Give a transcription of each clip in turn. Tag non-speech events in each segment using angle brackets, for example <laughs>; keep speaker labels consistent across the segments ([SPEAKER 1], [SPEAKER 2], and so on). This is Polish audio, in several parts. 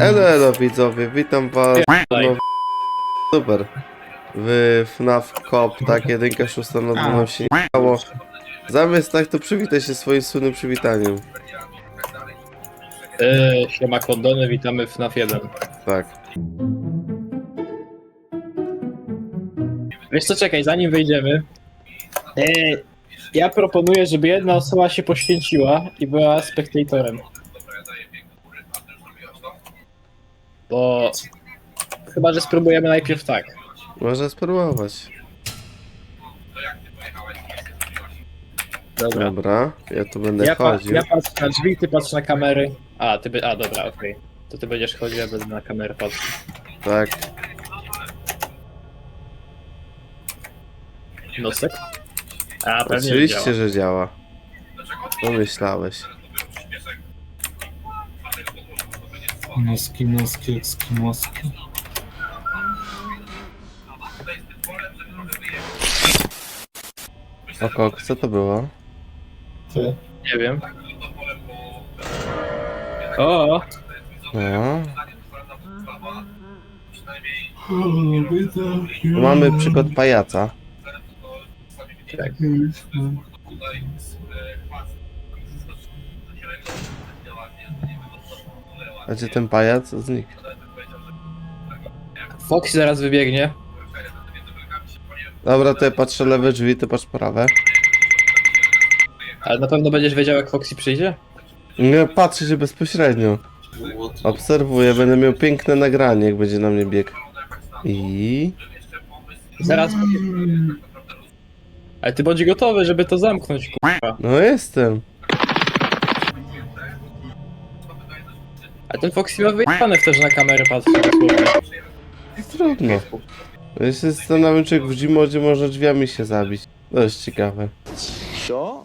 [SPEAKER 1] Elo, elo widzowie, witam was. No, super. W FNAF Cop, tak, jedynka, szósta, no to nam się nie dało. Zamiast tak, to przywitaj się swoim słynnym przywitaniem.
[SPEAKER 2] Eee, siema kondony, witamy w FNAF 1.
[SPEAKER 1] Tak.
[SPEAKER 2] Wiesz co, czekaj, zanim wejdziemy. Eee, ja proponuję, żeby jedna osoba się poświęciła i była spektatorem. Bo... Chyba, że spróbujemy najpierw tak.
[SPEAKER 1] Można spróbować.
[SPEAKER 2] Dobra.
[SPEAKER 1] Dobra, ja tu będę
[SPEAKER 2] Ja, pa,
[SPEAKER 1] chodził.
[SPEAKER 2] ja patrzę na drzwi, ty patrz na kamery. A, ty by... A, dobra, okej. To ty będziesz chodził, ja będę na kamerę patrzył.
[SPEAKER 1] Tak.
[SPEAKER 2] Nosek? A, pewnie
[SPEAKER 1] Oczywiście,
[SPEAKER 2] działa.
[SPEAKER 1] że działa. Pomyślałeś.
[SPEAKER 3] Noski, noski, ekskimoski.
[SPEAKER 1] Oko, co to było?
[SPEAKER 3] Ty.
[SPEAKER 2] Nie wiem. O,
[SPEAKER 1] No.
[SPEAKER 3] O,
[SPEAKER 1] mamy przykład pajaca.
[SPEAKER 2] tak.
[SPEAKER 1] A gdzie ten pajac? Znikł.
[SPEAKER 2] Foxy zaraz wybiegnie.
[SPEAKER 1] Dobra, to ja patrzę lewe drzwi, ty patrz prawe.
[SPEAKER 2] Ale na pewno będziesz wiedział, jak Foxy przyjdzie?
[SPEAKER 1] Nie, patrzę się bezpośrednio. Obserwuję, będę miał piękne nagranie, jak będzie na mnie bieg. I...
[SPEAKER 2] Zaraz. Ale ty bądź gotowy, żeby to zamknąć, kurwa.
[SPEAKER 1] No jestem.
[SPEAKER 2] A ten Foxy ma wyjebane w to, że na kamerę patrzy dosłownie.
[SPEAKER 1] Trudno. Ja się zastanawiam, czy jak w Gmodzie można drzwiami się zabić. Dość ciekawe.
[SPEAKER 4] Co?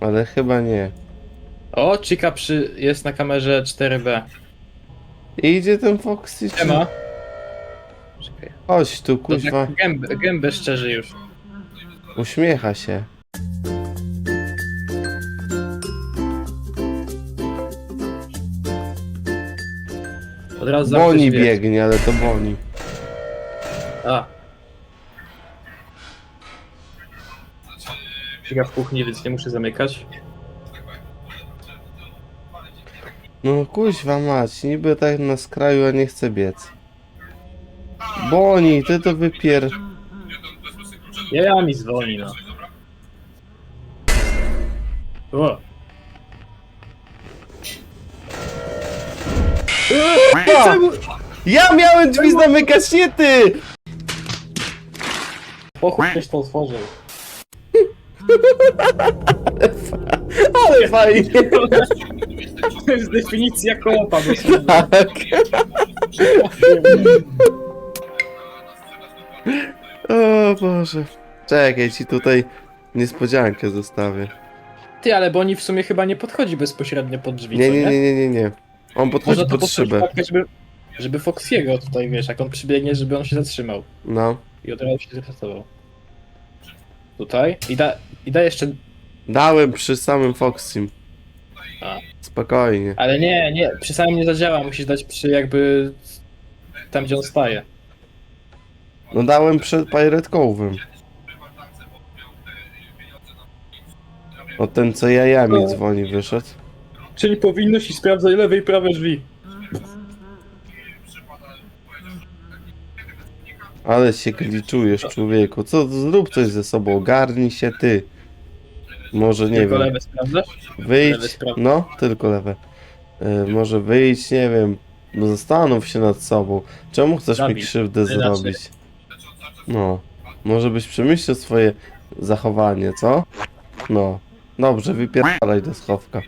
[SPEAKER 1] Ale chyba nie.
[SPEAKER 2] O, Chica przy... jest na kamerze 4B.
[SPEAKER 1] I idzie ten Foxy. czy-
[SPEAKER 2] Siema. Czekaj.
[SPEAKER 1] Chodź tu,
[SPEAKER 2] To
[SPEAKER 1] kuźwa.
[SPEAKER 2] gębę, gębę szczerzy już.
[SPEAKER 1] Uśmiecha się.
[SPEAKER 2] Od razu
[SPEAKER 1] Boni
[SPEAKER 2] zamknę drzwi.
[SPEAKER 1] biegnie, ale to Boni.
[SPEAKER 2] A. Chica w kuchni, więc nie muszę zamykać.
[SPEAKER 1] No kuźwa mać, niby tak na skraju, a nie chce biec. Boni, ty to wypier...
[SPEAKER 2] Ja, ja mi zwolni, no. O.
[SPEAKER 1] Ja miałem drzwi zamykać, nie ty!
[SPEAKER 2] Pochód ktoś to otworzył. <laughs>
[SPEAKER 1] Ale fajnie.
[SPEAKER 2] To jest definicja dosłownie.
[SPEAKER 1] Tak. O Boże. Czekaj, ci tutaj niespodziankę zostawię.
[SPEAKER 2] Ty, ale Boni w sumie chyba nie podchodzi bezpośrednio pod drzwi,
[SPEAKER 1] Nie,
[SPEAKER 2] co
[SPEAKER 1] nie, nie, nie, nie, nie. On podchodzi
[SPEAKER 2] Można to
[SPEAKER 1] pod szybę.
[SPEAKER 2] postawić żeby, żeby Foxiego tutaj, wiesz, jak on przybiegnie, żeby on się zatrzymał.
[SPEAKER 1] No.
[SPEAKER 2] I od razu się zresetował. Tutaj. I da, i da jeszcze...
[SPEAKER 1] Dałem przy samym Foxim.
[SPEAKER 2] A.
[SPEAKER 1] Spokojnie.
[SPEAKER 2] Ale nie, nie, przy samym nie zadziała, musisz dać przy jakby... Tam, gdzie on staje.
[SPEAKER 1] No dałem przed Pirate Cove'em. O ten co jajami dzwoni wyszedł.
[SPEAKER 2] Czyli powinność i sprawdzaj lewe i prawe drzwi.
[SPEAKER 1] Ale się gliczujesz człowieku. Co zrób coś ze sobą, ogarnij się ty. Może nie
[SPEAKER 2] Tylko
[SPEAKER 1] wiem.
[SPEAKER 2] lewe sprawdzasz?
[SPEAKER 1] Wyjdź.
[SPEAKER 2] lewe sprawdza.
[SPEAKER 1] No, tylko lewe. E, może wyjdź, nie wiem. No zastanów się nad sobą. Czemu chcesz mi krzywdę
[SPEAKER 2] Inaczej.
[SPEAKER 1] zrobić? No. Może byś przemyślał swoje zachowanie, co? No. Dobrze, wypierdalaj do schowka.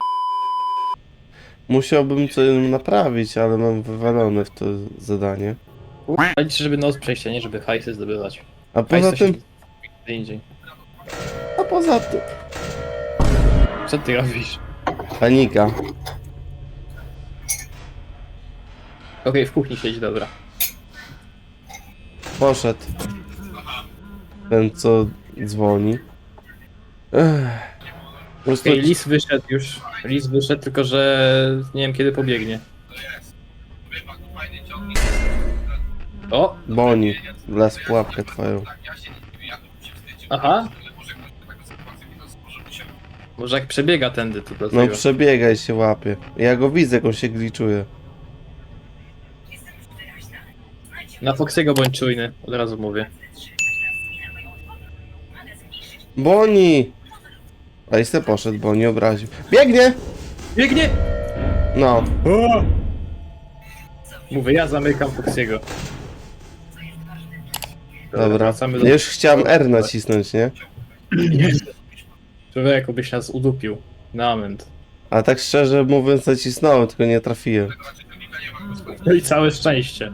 [SPEAKER 1] Musiałbym coś naprawić, ale mam wywalone w to zadanie.
[SPEAKER 2] Liczę, żeby noc przejść, a nie żeby hajsy zdobywać.
[SPEAKER 1] A poza tym,
[SPEAKER 2] się... Gdzie indziej.
[SPEAKER 1] a poza tym...
[SPEAKER 2] Co ty robisz?
[SPEAKER 1] Panika.
[SPEAKER 2] Okej, w kuchni siedzi, dobra.
[SPEAKER 1] Poszedł. Ten, co dzwoni. Ech. Po prostu
[SPEAKER 2] Okej, lis wyszedł już. Lis wyszedł, tylko że nie wiem kiedy pobiegnie. O,
[SPEAKER 1] Boni, las pułapkę twoją.
[SPEAKER 2] aha. Może jak przebiega tędy, to
[SPEAKER 1] No
[SPEAKER 2] dlatego.
[SPEAKER 1] przebiegaj się łapie. Ja go widzę, jak on się gliczuje.
[SPEAKER 2] Na Foxiego bądź czujny, od razu mówię.
[SPEAKER 1] Boni! A i se poszedł, Boni obraził. Biegnie!
[SPEAKER 2] Biegnie!
[SPEAKER 1] No.
[SPEAKER 2] Mówię, ja zamykam Foxiego.
[SPEAKER 1] Dobra.
[SPEAKER 2] wracamy do...
[SPEAKER 1] Już chciałem R nacisnąć, nie? <clears throat>
[SPEAKER 2] Człowieku byś nas udupił. Na moment.
[SPEAKER 1] A tak szczerze mówiąc nacisnąłem, tylko nie trafiłem.
[SPEAKER 2] No i całe szczęście.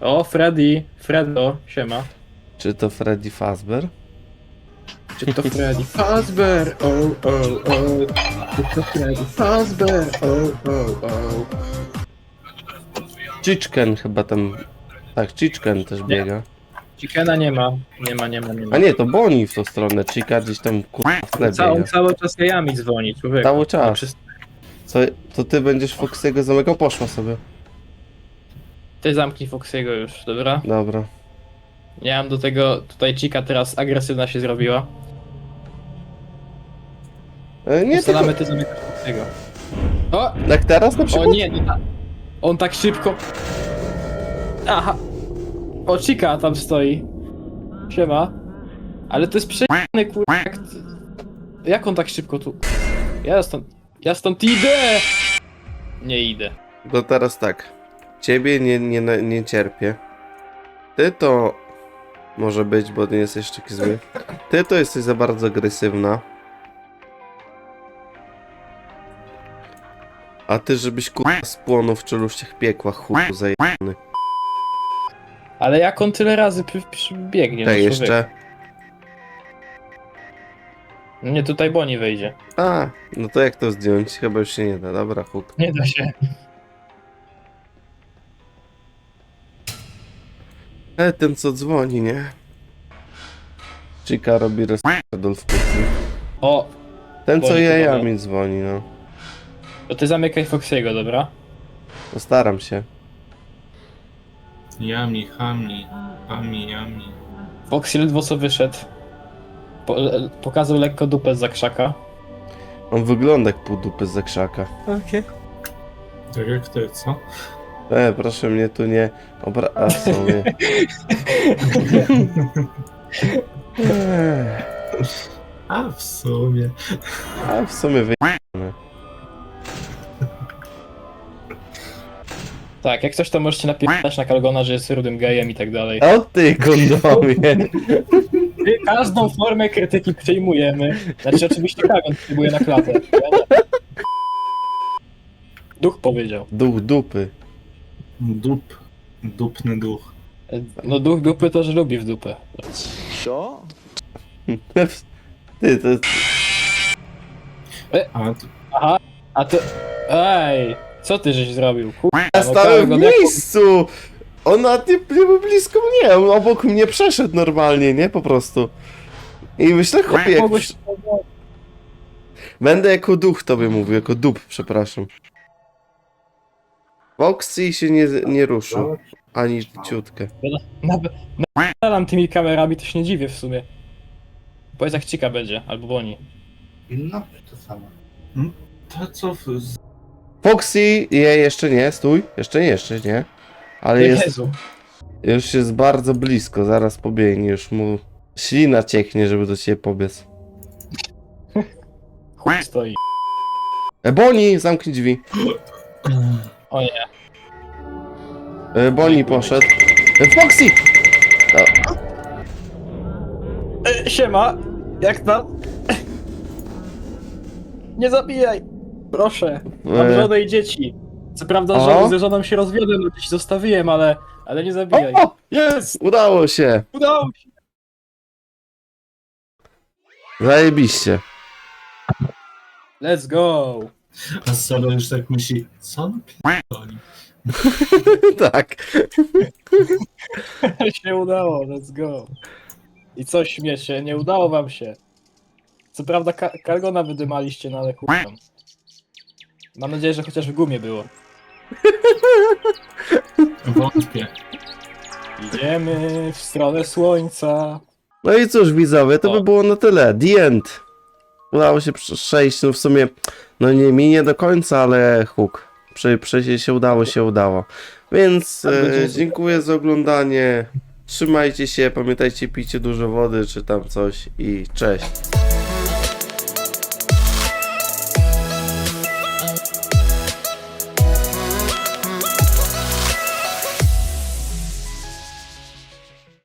[SPEAKER 2] O, Freddy, Fredo, siema.
[SPEAKER 1] Czy to Freddy Fazbear?
[SPEAKER 2] Czy to Freddy Fazbear? O, o, o. Czy to Freddy Fazbear? O, o, o.
[SPEAKER 1] Chicken chyba tam... Tak, Chicken też biega.
[SPEAKER 2] Chickena nie ma. Nie ma, nie ma, nie ma.
[SPEAKER 1] A nie, to Boni w tą stronę. Chica gdzieś tam kurwa w tle
[SPEAKER 2] Ca on
[SPEAKER 1] biega.
[SPEAKER 2] cały czas jajami dzwoni, człowiek.
[SPEAKER 1] Cały czas.
[SPEAKER 2] Przez...
[SPEAKER 1] Co, to ty będziesz Foxy'ego zamykał? Poszła sobie.
[SPEAKER 2] Ty zamknij Foxiego już, dobra?
[SPEAKER 1] Dobra.
[SPEAKER 2] Ja mam do tego, tutaj Chica teraz agresywna się zrobiła.
[SPEAKER 1] E, nie, tylko...
[SPEAKER 2] Ustalamy, ty zamykasz Foxiego. O!
[SPEAKER 1] Jak teraz na
[SPEAKER 2] O
[SPEAKER 1] przykład?
[SPEAKER 2] nie, no ta... on tak szybko. Aha. O, Chica tam stoi. Siema. Ale to jest przejebane, kurwa. Jak, jak on tak szybko tu... Ja stąd... Ja stąd idę! Nie idę.
[SPEAKER 1] To teraz tak. Ciebie nie, nie, nie cierpię. Ty to może być, bo nie jesteś taki zły. Ty to jesteś za bardzo agresywna. A ty, żebyś kurwa spłonął w czeluściach piekła, chuju zajebany.
[SPEAKER 2] Ale jak on tyle razy biegnie?
[SPEAKER 1] Te
[SPEAKER 2] no, człowiek?
[SPEAKER 1] jeszcze.
[SPEAKER 2] Nie, tutaj Boni wejdzie.
[SPEAKER 1] A, no to jak to zdjąć? Chyba już się nie da. Dobra, huk.
[SPEAKER 2] Nie da się.
[SPEAKER 1] E, ten co dzwoni, nie? Chica robi rozpierdol w kuchni.
[SPEAKER 2] O,
[SPEAKER 1] Ten co
[SPEAKER 2] Dzwoni,
[SPEAKER 1] jajami dzwoni, no.
[SPEAKER 2] To ty zamykaj Foxiego, dobra?
[SPEAKER 1] Postaram się.
[SPEAKER 3] Yami, hami, hami, yami.
[SPEAKER 2] Foxy ledwo co wyszedł. Po, le- pokazał lekko dupę za krzaka.
[SPEAKER 1] On wygląda jak pół dupy z krzaka.
[SPEAKER 3] Tak jak ty, co?
[SPEAKER 1] E, proszę mnie tu nie obra... A, w sumie. Ech,
[SPEAKER 3] A w sumie.
[SPEAKER 1] A w sumie wy...
[SPEAKER 2] Tak, jak coś to możecie napisać na Kalgona, że jest rudym gejem i tak dalej.
[SPEAKER 1] O ty kondomie!
[SPEAKER 2] My każdą formę krytyki przyjmujemy. Znaczy oczywiście Kalgon przyjmuje na klatę. Duch powiedział.
[SPEAKER 1] Duch dupy.
[SPEAKER 3] Dup. Dupny duch.
[SPEAKER 2] No duch dupy to, że lubi w dupę.
[SPEAKER 1] Ty, to jest...
[SPEAKER 3] A tu,
[SPEAKER 2] Aha, a ty... Ej, co ty żeś zrobił? Kurwa,
[SPEAKER 1] Ja stałem w miejscu! On nawet nie, nie był blisko mnie, on obok mnie przeszedł normalnie, nie? Po prostu. I myślę, chłopie, jak...
[SPEAKER 2] Mogłeś...
[SPEAKER 1] Będę jako duch tobie mówił, jako dup, przepraszam. Foxy się nie, nie ruszył. Ani ciutkę.
[SPEAKER 2] Nawet napalam tymi kamerami, to się nie dziwię w sumie. Powiedz jak cika będzie, albo Boni.
[SPEAKER 4] No, to samo.
[SPEAKER 3] to co w, z-
[SPEAKER 1] Foxy, je, jeszcze nie, stój. Jeszcze nie, jeszcze nie. Ale jest,
[SPEAKER 2] Jezu.
[SPEAKER 1] już jest bardzo blisko, zaraz pobiegnie, już mu ślina cieknie, żeby do ciebie pobiec.
[SPEAKER 2] Chuj stoi.
[SPEAKER 1] E, Boni, zamknij drzwi.
[SPEAKER 2] O nie.
[SPEAKER 1] E, Boni poszedł. E, Foxy!
[SPEAKER 2] E, siema, jak tam? Nie zabijaj! Proszę, mam
[SPEAKER 1] E,
[SPEAKER 2] żonę i dzieci. Co prawda,
[SPEAKER 1] O.
[SPEAKER 2] że ze żoną się rozwiodłem, no dzieci zostawiłem, ale, ale nie zabijaj.
[SPEAKER 1] o, jest! Udało się!
[SPEAKER 2] Udało się!
[SPEAKER 1] Zajebiście.
[SPEAKER 2] Let's go!
[SPEAKER 3] A Sara już tak myśli, co on pierdoli? <laughs>
[SPEAKER 1] tak. <laughs>
[SPEAKER 2] się udało, let's go. I co śmiecie, nie udało wam się. Co prawda ka Kalgona wydymaliście, no ale kurwa. Mam nadzieję, że chociaż w gumie było.
[SPEAKER 3] Wątpię.
[SPEAKER 2] Idziemy w stronę słońca.
[SPEAKER 1] No i cóż, widzowie, to
[SPEAKER 2] O.
[SPEAKER 1] by było na tyle. The end. Udało się przejść, no w sumie, no nie mi nie do końca, ale huk. Przy, przejść się udało, się udało. Więc
[SPEAKER 2] Tak
[SPEAKER 1] e, dziękuję za oglądanie. Trzymajcie się, pamiętajcie, pijcie dużo wody, czy tam coś i cześć.